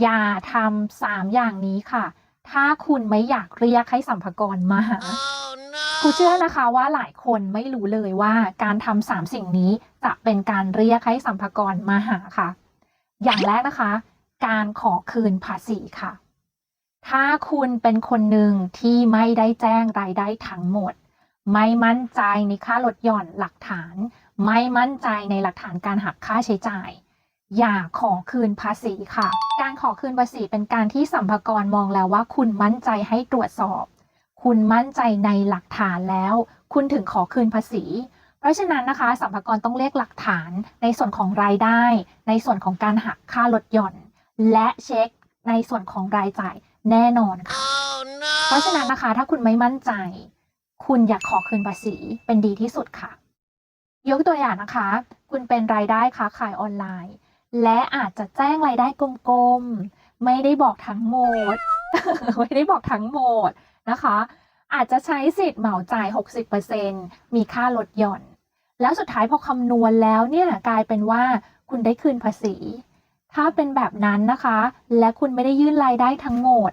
อย่าทำสามอย่างนี้ค่ะ ถ้าคุณไม่อยากเรียกให้สัมภากรมาหาครูเชื่อนะคะว่าหลายคนไม่รู้เลยว่าการทำสามสิ่งนี้จะเป็นการเรียกให้สัมภากรมาหาค่ะ อย่างแรกนะคะ การขอคืนภาษีค่ะ ถ้าคุณเป็นคนหนึ่งที่ไม่ได้แจ้งรายได้ทั้งหมด ไม่มั่นใจในค่าลดหย่อนหลักฐาน ไม่มั่นใจในหลักฐานการหักค่าใช้จ่าย อย่าขอคืนภาษีค่ะ การขอคืนภาษีเป็นการที่สัมภากรมองแล้วว่าคุณมั่นใจให้ตรวจสอบ คุณมั่นใจในหลักฐานแล้ว คุณถึงขอคืนภาษี เพราะฉะนั้นนะคะสัมภากรต้องเรียกหลักฐานในส่วนของรายได้ ในส่วนของการหักค่าลดหย่อน และเช็คในส่วนของรายจ่ายแน่นอนค่ะเพราะฉะนั้นนะคะ ถ้าคุณไม่มั่นใจ คุณอยากขอคืนภาษีเป็นดีที่สุดค่ะ ยกตัวอย่างนะคะ คุณเป็นรายได้ค้าขายออนไลน์ และอาจจะแจ้งรายได้กลมๆ ไม่ได้บอกทั้งหมด ไม่ได้บอกทั้งหมดนะคะ อาจจะใช้สิทธิ์เหมาจ่าย 60%มีค่าลดหย่อน แล้วสุดท้ายพอคำนวณแล้วเนี่ยกลายเป็นว่าคุณได้คืนภาษี ถ้าเป็นแบบนั้นนะคะ และคุณไม่ได้ยื่นรายได้ทั้งหมด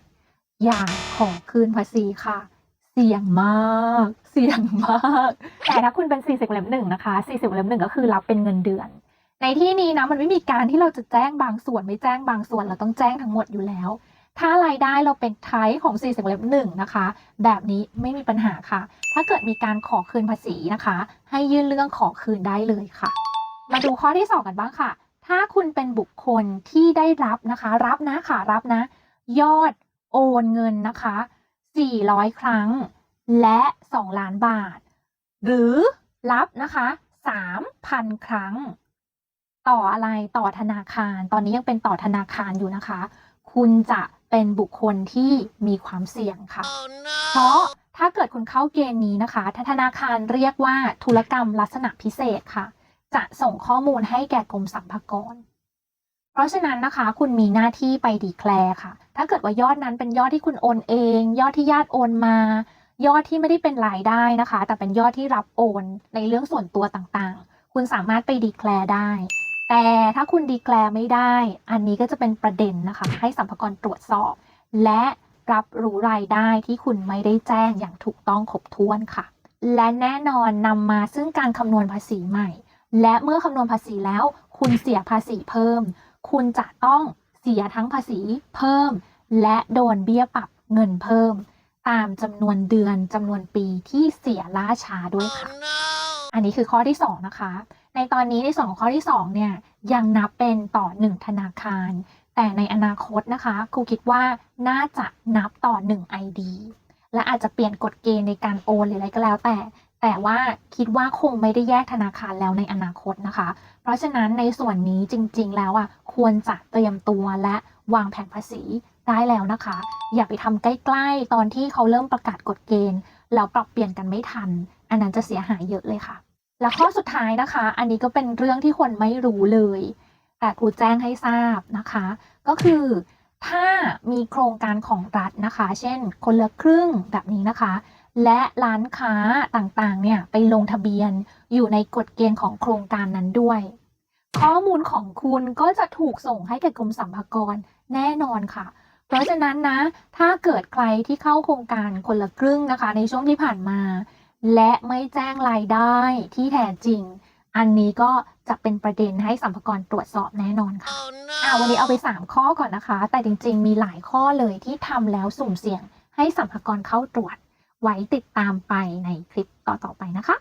อย่างของคืนภาษีค่ะ เสี่ยงมาก เสี่ยงมาก แต่ถ้าคุณเป็น 40เล่มหนึ่งนะคะ 40เล่มหนึ่งก็คือรับเป็นเงินเดือน ในที่นี้นะมันไม่มีการที่เราจะแจ้งบางส่วนไม่แจ้งบางส่วนเราต้องแจ้งทั้งหมดอยู่แล้ว ถ้ารายได้เราเป็นไทป์ของ40เล่มหนึ่งนะคะ แบบนี้ไม่มีปัญหาค่ะ ถ้าเกิดมีการขอคืนภาษีนะคะ ให้ยื่นเรื่องขอคืนได้เลยค่ะ มาดูข้อที่ 2 กันบ้างค่ะ ถ้าคุณเป็นบุคคลที่ได้รับนะคะ รับนะค่ะรับนะ ยอดโอนเงินนะคะ 400 ครั้ง และ 2 ล้านบาท หรือรับนะคะ 3,000 ครั้ง ต่ออะไรต่อธนาคาร ตอนนี้ยังเป็นต่อธนาคารอยู่นะคะ คุณจะเป็นบุคคลที่มีความเสี่ยงค่ะเพราะถ้าเกิดคุณเข้าเกณฑ์นี้นะคะถ้าธนาคารเรียกว่าธุรกรรมลักษณะพิเศษค่ะ จะส่งข้อมูลให้แก่กรมสรรพากร เพราะฉะนั้นนะคะ คุณมีหน้าที่ไปดีแคลร์ค่ะ ถ้าเกิดว่ายอดนั้นเป็นยอดที่คุณโอนเอง ยอดที่ญาติโอนมา ยอดที่ไม่ได้เป็นรายได้นะคะ แต่เป็นยอดที่รับโอนในเรื่องส่วนตัวต่างๆ คุณสามารถไปดีแคลร์ได้ แต่ถ้าคุณดีแคลร์ไม่ได้ อันนี้ก็จะเป็นประเด็นนะคะ ให้สัมภากรตรวจสอบ และรับรู้รายได้ที่คุณไม่ได้แจ้งอย่างถูกต้องครบถ้วนค่ะ และแน่นอนนำมาซึ่งการคำนวณภาษีใหม่ และเมื่อคำนวณภาษีแล้ว คุณเสียภาษีเพิ่ม คุณจะต้องเสียทั้งภาษีเพิ่ม และโดนเบี้ยปรับเงินเพิ่ม ตามจำนวนเดือนจำนวนปีที่เสียล่าช้าด้วยค่ะ อันนี้คือข้อที่ 2 นะคะ ในตอนนี้ในส่วนของข้อที่2เนี่ยยังนับเป็นต่อ 1 ธนาคาร แต่ในอนาคตนะคะครูคิดว่าน่าจะนับต่อ 1 ID และอาจจะเปลี่ยนกฎเกณฑ์ในการโอนหรืออะไรก็แล้วแต่ แต่ว่าคิดว่าคงไม่ได้แยกธนาคารแล้วในอนาคตนะคะ เพราะฉะนั้นในส่วนนี้จริง ๆ แล้วอะควรจะเตรียมตัวและวางแผนภาษีได้แล้วนะคะ อย่าไปทำใกล้ๆ ตอนที่เขาเริ่มประกาศกฎเกณฑ์ แล้วปรับเปลี่ยนกันไม่ทัน อันนั้นจะเสียหายเยอะเลยค่ะ และข้อสุดท้ายนะคะ อันนี้ก็เป็นเรื่องที่คนไม่รู้เลย แต่ครูแจ้งให้ทราบนะคะ ก็คือถ้ามีโครงการของรัฐนะคะ เช่น คนละครึ่งแบบนี้นะคะ และร้านค้าต่างๆ เนี่ยไปลงทะเบียนอยู่ในกฎเกณฑ์ของโครงการนั้นด้วย ข้อมูลของคุณก็จะถูกส่งให้แก่กรมสรรพากรแน่นอนค่ะ เพราะฉะนั้นนะ ถ้าเกิดใครที่เข้าโครงการคนละครึ่งนะคะ ในช่วงที่ผ่านมา และไม่แจ้งรายได้ที่แท้จริง อันนี้ก็จะเป็นประเด็นให้สัมภากรตรวจสอบแน่นอนค่ะอ่าวันนี้เอาไป 3 ข้อก่อนนะคะ แต่จริง ๆ มีหลายข้อเลยที่ทำแล้วสุ่มเสี่ยงให้สัมภากรเข้าตรวจ ไว้ติดตามไปในคลิปต่อๆไปนะคะ